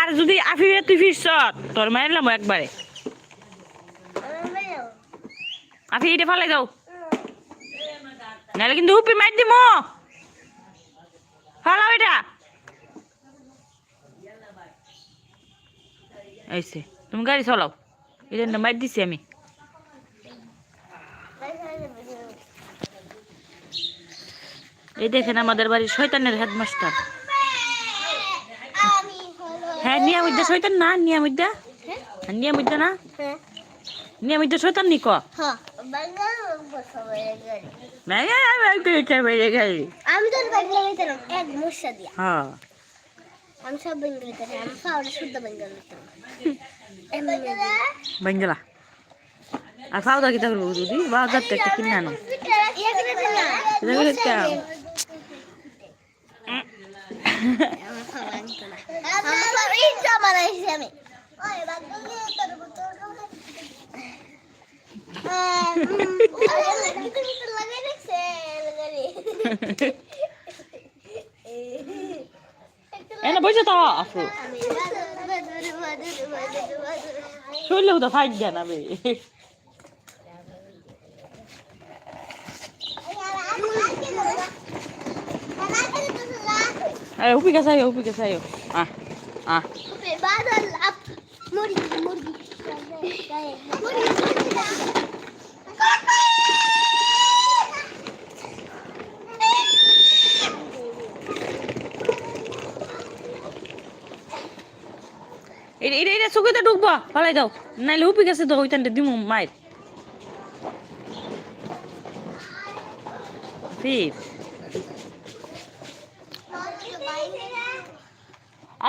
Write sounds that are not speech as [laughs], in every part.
আর যদি আফিরে তুই ফিরছ, তোর মারলাম একবারে। আফি এটা ফালাই দাও। নাহলে কিন্তু হুপি মার দিমো। ফালাও এটা। এইসে তুমি গাড়ি চালাও। এটা মার দিছি আমি। এই দেখেন আমাদের বাড়ির শয়তানের হেডমাস্টার। হ্যাঁ না নিয়ামিদ্যা হ্যাঁ। নিয়ামিদ্যা না? হ্যাঁ। নিয়ামিদ্যা শয়তান নি হ্যাঁ বসাবে গাড়ি হ্যাঁ আমি তো হইতাম এক মশা দিয়া আমি সব [laughs] বাংলা আমি ফাউলে শুদ্ধ বাংলা। হইতাম আর খাওয়া কিতা করব দিদি বাজার তো কিনে আনো। [laughs] [laughs] আমি এনে বসে তো আফু। আমি বাদুর বাদুর বাদুর বাদুর বাদুর শুনলেও তো ফাইট দেন আমি আরে উপি কাছে আয়ো উপি কাছে আয়ো। আহ আহ। এটা এটা চুকিতে ঢুকবো। ফালাই দাও নাইলে উপি গেছে তো ওইখানটা দিমু মায়ের। ফির।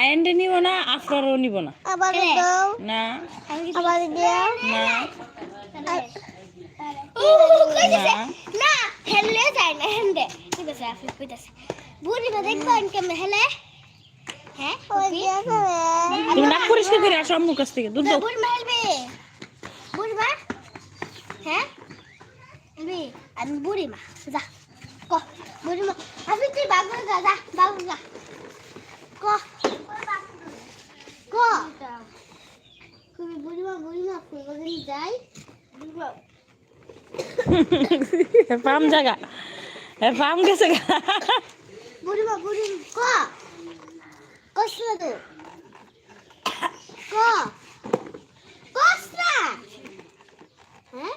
আয়েন্ডে নিব না আফরারও নিব না। আবার দাও। না। আবার দাও। না। ও না। না হেলে যায় না হেন্দে ঠিক আছে আপনি কইতেছে। বুড়ি মা দেখবা কেমন হেলে। হ্যাঁ তুমি নাক পরিষ্কার করে আসো আম্মুর কাছ থেকে দুধ দাও। বুড়ি মা হেলবে। বুড়ি মা? হ্যাঁ? হেলবে। আমি বুড়ি মা যা। ক বুড়ি মা। আপনি তুই বাবু যা যা বাবু যা ক তুমি বুড়ি মা বুড়ি মা ফুলবাগান যাই বুড়ি মা ফার্ম জায়গা ফার্ম গেছে গা। বুড়িমা বুড়ি ক কষ্ট তো ক কষ্ট হ্যাঁ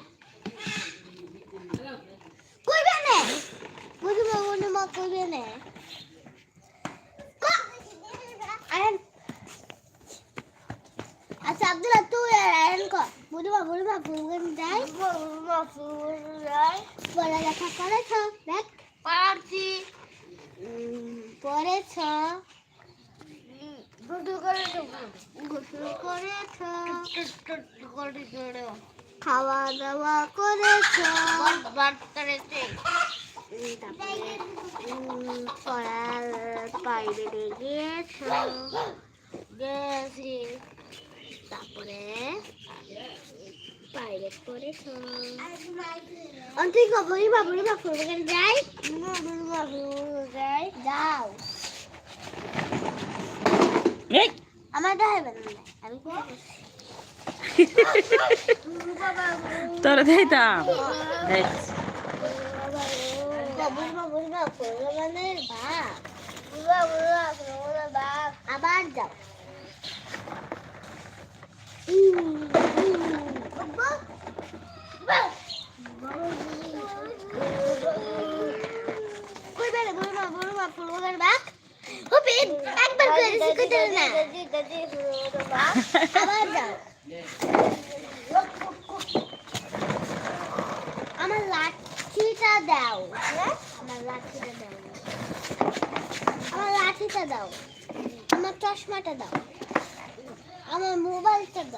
কইবে নে বুড়িমা বুড়িমা কইবে নে ক আয়ন আচ্ছা আব্দুল্লাহ তুই আর আয়ন ক বুড়িমা বুড়িমা ফুলগান যাই। বুড়িমা ফুলগান যাই। পড়ালেখা করেছ দেখ। পারছি। পড়েছ। খাওয়া দাওয়া করেছ। পড়ার বাইরে গিয়েছ। গেছি। তারপরে অন্তিক বলিবা বলিবা ফুলবাগান যাই বলিবা যাই। যাও। আমার আমি তোর দিতাম দেখ বলিবা বলিবা ফুলবাগানের বাপ। বলিবা বলিবা বাপ। আবার যাও কই বেলে বলিবা বলিবা ফুলবাগানের বাপ হবে একবার করে দিছি কইতে না আবার যাও আমার লাঠিটা দাও। আমার লাঠিটা দাও আমার লাঠিটা দাও আমার চশমাটা দাও। আমার মোবাইলটা দাও।